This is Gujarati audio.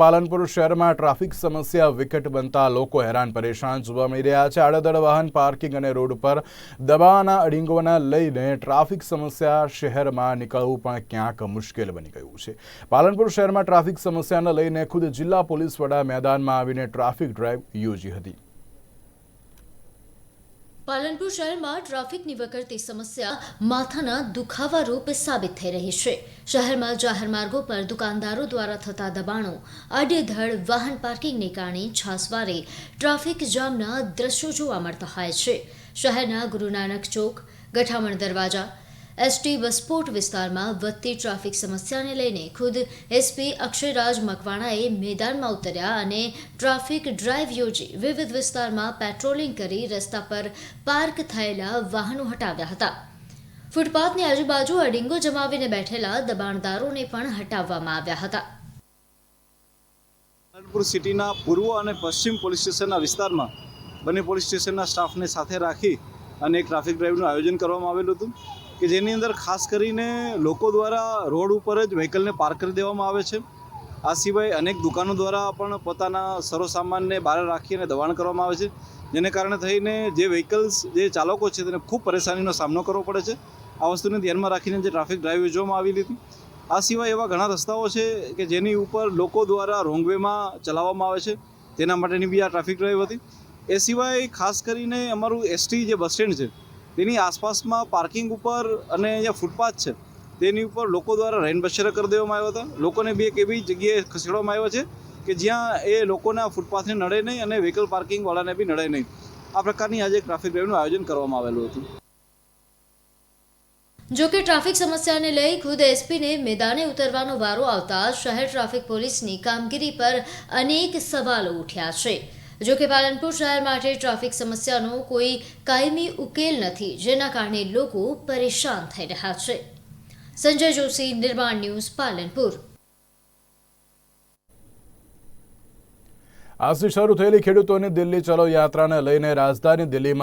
પાલનપુર શહેરમાં ટ્રાફિક સમસ્યા વિકટ બનતા લોકો હેરાન પરેશાન જોવા મળી રહ્યા છે. આડેધડ વાહન પાર્કિંગ અને રોડ પર દબાવાના અડીંગોને લઈને ટ્રાફિક સમસ્યા શહેરમાં નીકળવું પણ ક્યાંક મુશ્કેલ બની ગયું છે. પાલનપુર શહેરમાં ટ્રાફિક સમસ્યાને લઈને ખુદ જિલ્લા પોલીસ વડા મેદાનમાં આવીને ટ્રાફિક ડ્રાઈવ યોજી હતી. પાલનપુર શહેરમાં ટ્રાફિકની વકરતી સમસ્યા માથાના દુખાવા રૂપ સાબિત થઈ રહી છે. શહેરમાં જાહેર માર્ગો પર દુકાનદારો દ્વારા થતા દબાણો આડેધડ વાહન પાર્કિંગને કારણે છાસવારે ટ્રાફિક જામના દ્રશ્યો જોવા મળતા હોય છે. શહેરના ગુરુનાનક ચોક, ગઠામણ દરવાજા એસટી બસપોર્ટ વિસ્તારમાં વધતી ટ્રાફિક સમસ્યાને લઈને ખુદ એસપી અક્ષયરાજ મકવાણાએ મેદાનમાં ઉતર્યા અને ટ્રાફિક ડ્રાઈવ યોજી વિવિધ વિસ્તારમાં પેટ્રોલિંગ કરી રસ્તા પર પાર્ક થયેલા વાહનો હટાવ્યા હતા. ફૂટપાથની આજુબાજુ અડીંગો જમાવીને બેઠેલા દબાણદારોને પણ હટાવવામાં આવ્યા હતા. પાલનપુર સિટીના પૂર્વ અને પશ્ચિમ પોલીસ સ્ટેશનના વિસ્તારમાં બંને પોલીસ સ્ટેશનના સ્ટાફને સાથે રાખી અને એક ટ્રાફિક ડ્રાઈવનું આયોજન કરવામાં આવેલું હતું. કે જેની અંદર ખાસ કરીને લોકો દ્વારા રોડ ઉપર જ વ્હીકલને પાર્ક કરી દેવામાં આવે છે. આ સિવાય અનેક દુકાનો દ્વારા પણ પોતાના સરોસામાનને બહાર રાખીને દબાણ કરવામાં આવે છે. જેને કારણે થઈને જે વ્હીકલ્સ, જે ચાલકો છે તેને ખૂબ પરેશાનીનો સામનો કરવો પડે છે. આ વસ્તુને ધ્યાનમાં રાખીને જે ટ્રાફિક ડ્રાઈવ યોજવામાં આવેલી હતી. આ સિવાય એવા ઘણા રસ્તાઓ છે કે જેની ઉપર લોકો દ્વારા રોંગવેમાં ચલાવવામાં આવે છે. તેના માટેની બી આ ટ્રાફિક ડ્રાઈવ હતી. એ સિવાય ખાસ કરીને અમારું એસટી જે બસ સ્ટેન્ડ છે તેની આસપાસમાં પાર્કિંગ ઉપર અને અહીંયા ફૂટપાથ છે, તેની ઉપર લોકો દ્વારા રેન બસેરા કરી દેવામાં આવ્યા હતા. લોકોને બી એક એવી જગ્યાએ ખસેડવામાં આવ્યા છે કે જ્યાં એ લોકોના ફૂટપાથને નડે નહીં અને વ્હીકલ પાર્કિંગવાળાને બી નડે નહીં. આ પ્રકારની આજે ટ્રાફિક ડ્રાઈવનું આયોજન કરવામાં આવેલું હતું. જો કે ટ્રાફિક સમસ્યાને લઈ ખુદ એસપીને મેદાને ઉતરવાનો વારો આવતા શહેર ટ્રાફિક પોલીસની કામગીરી પર અનેક સવાલો ઉઠ્યા છે. જો કે પાલનપુર શહેર માટે ટ્રાફિક સમસ્યાનો કોઈ કાયમી ઉકેલ નથી, જેના કારણે લોકો પરેશાન થઈ રહ્યા છે. સંજય જોશી, નિર્માણ ન્યૂઝ, પાલનપુર. આજથી શરૂ થયેલી ખેડૂતોની દિલ્હી ચલો યાત્રાને લઈને રાજધાની દિલ્હીમાં